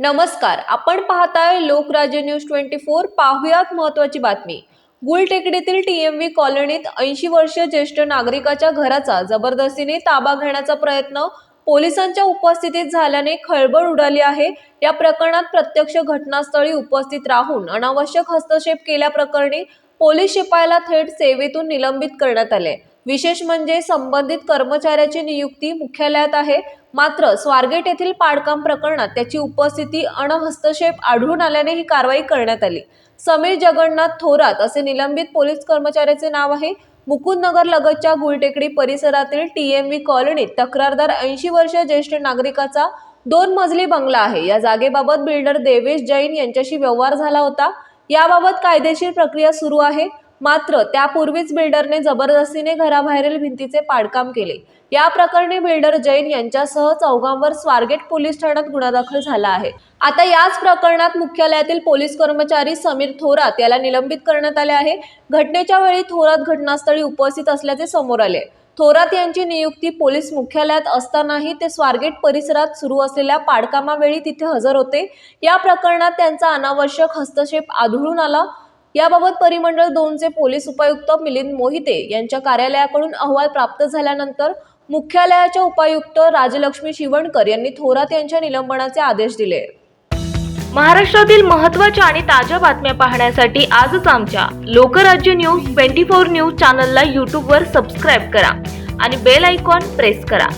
नमस्कार. आपण पाहताय लोकराज्य न्यूज ट्वेंटी फोर. पाहुयात महत्वाची बातमी. गुलटेकडीतील टीएमव्ही कॉलनीत ऐंशी वर्षीय ज्येष्ठ नागरिकाच्या घराचा जबरदस्तीने ताबा घेण्याचा प्रयत्न पोलिसांच्या उपस्थितीत झाल्याने खळबळ उडाली आहे. या प्रकरणात प्रत्यक्ष घटनास्थळी उपस्थित राहून अनावश्यक हस्तक्षेप केल्याप्रकरणी पोलीस शिपायाला थेट सेवेतून निलंबित करण्यात आले. विशेष म्हणजे संबंधित कर्मचाऱ्याची नियुक्ती मुख्यालयात आहे. मात्र स्वारगेट येथील पाडकाम प्रकरणात त्याची उपस्थिती अणहस्तक्षेप आढळून आल्याने ही कारवाई करण्यात आली. समीर जगन्नाथ थोरात असे निलंबित पोलीस कर्मचाऱ्याचे नाव आहे. मुकुंदनगर लगतच्या गुलटेकडी परिसरातील टीएमव्ही कॉलनीत तक्रारदार ऐंशी वर्ष ज्येष्ठ नागरिकाचा दोन मजली बंगला आहे. या जागेबाबत बिल्डर देवेश जैन यांच्याशी व्यवहार झाला होता. याबाबत कायदेशीर प्रक्रिया सुरू आहे. मात्र त्यापूर्वीच बिल्डरने जबरदस्तीने घराबाहेरील भिंतीचे पाडकाम केले. या प्रकरणी बिल्डर जैन यांच्यासह चौघांवर स्वारगेट पोलीस ठाण्यात गुन्हा दाखल झाला आहे. आता याच प्रकरणात मुख्यालयातील पोलीस कर्मचारी समीर थोरात याला निलंबित करण्यात आले आहे. घटनेच्या वेळी थोरात घटनास्थळी उपस्थित असल्याचे समोर आले. थोरात यांची नियुक्ती पोलीस मुख्यालयात असतानाही ते स्वारगेट परिसरात सुरू असलेल्या पाडकामावेळी तिथे हजर होते. या प्रकरणात त्यांचा अनावश्यक हस्तक्षेप आढळून आला. याबाबत परिमंडळ दोनचे पोलीस उपायुक्त मिलिंद मोहिते यांच्या कार्यालयाकडून अहवाल प्राप्त झाल्यानंतर मुख्यालयाच्या उपायुक्त राजलक्ष्मी शिवणकर यांनी थोरात यांच्या निलंबनाचे आदेश दिले. महाराष्ट्रातील महत्त्वाच्या आणि ताज्या बातम्या पाहण्यासाठी आजच आमच्या Lokrajya news twenty four news चॅनलला यूट्यूबवर सबस्क्राईब करा आणि बेल आयकॉन प्रेस करा.